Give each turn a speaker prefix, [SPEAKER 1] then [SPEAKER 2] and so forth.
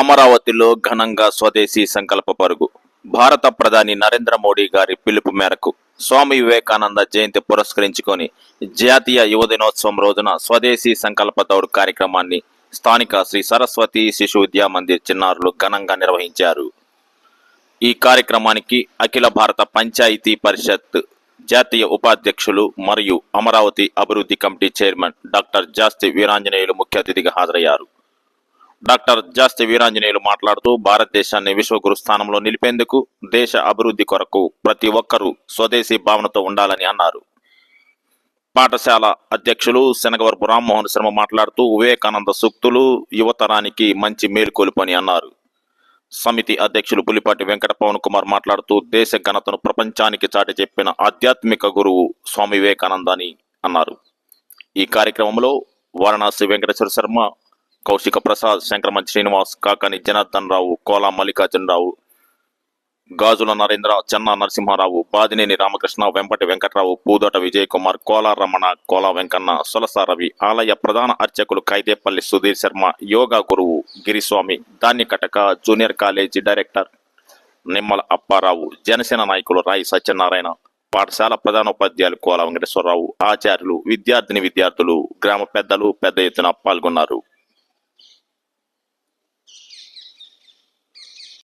[SPEAKER 1] అమరావతిలో ఘనంగా స్వదేశీ సంకల్ప పరుగు. భారత ప్రధాని నరేంద్ర మోడీ గారి పిలుపు మేరకు స్వామి వివేకానంద జయంతి పురస్కరించుకొని జాతీయ యువ దినోత్సవం రోజున స్వదేశీ సంకల్ప దౌడ్ కార్యక్రమాన్ని స్థానిక శ్రీ సరస్వతి శిశు విద్యా మందిర్ చిన్నారులు ఘనంగా నిర్వహించారు. ఈ కార్యక్రమానికి అఖిల భారత పంచాయతీ పరిషత్ జాతీయ ఉపాధ్యక్షులు మరియు అమరావతి అభివృద్ధి committee chairman doctor Jasti Veeranjaneyulu ముఖ్య అతిథిగా హాజరయ్యారు. డాక్టర్ జాస్తి వీరాంజనేయులు మాట్లాడుతూ భారతదేశాన్ని విశ్వగురు స్థానంలో నిలిపేందుకు దేశ అభివృద్ధి కొరకు ప్రతి ఒక్కరూ స్వదేశీ భావనతో ఉండాలని అన్నారు. పాఠశాల అధ్యక్షులు శనగవరపు రామ్మోహన్ శర్మ మాట్లాడుతూ వివేకానంద సూక్తులు యువతరానికి మంచి మేలుకొలుపని అన్నారు. సమితి అధ్యక్షులు పులిపాటి వెంకట పవన్ కుమార్ మాట్లాడుతూ దేశ ఘనతను ప్రపంచానికి చాటి చెప్పిన ఆధ్యాత్మిక గురువు స్వామి వివేకానంద అని అన్నారు. ఈ కార్యక్రమంలో వారణాసి వెంకటేశ్వర శర్మ కౌశిక ప్రసాద్ శంకరమణి శ్రీనివాస్ కాకాని జనార్దన్ రావు కోలా మల్లికార్జునరావు గాజుల నరేంద్ర చెన్న నరసింహారావు బాదినేని రామకృష్ణ వెంపటి వెంకట్రావు పూదోట విజయ్ కుమార్ కోలా రమణ కోలా వెంకన్న సులస రవి ఆలయ ప్రధాన అర్చకులు కైదేపల్లి సుధీర్ శర్మ యోగా గురువు Giriswami Dhanyakataka junior college director Nimmala Apparao Janasena నాయకులు రాయి సత్యనారాయణ పాఠశాల ప్రధానోపాధ్యాయులు కోలా వెంకటేశ్వరరావు ఆచార్యులు విద్యార్థిని విద్యార్థులు గ్రామ పెద్దలు పెద్ద ఎత్తున పాల్గొన్నారు.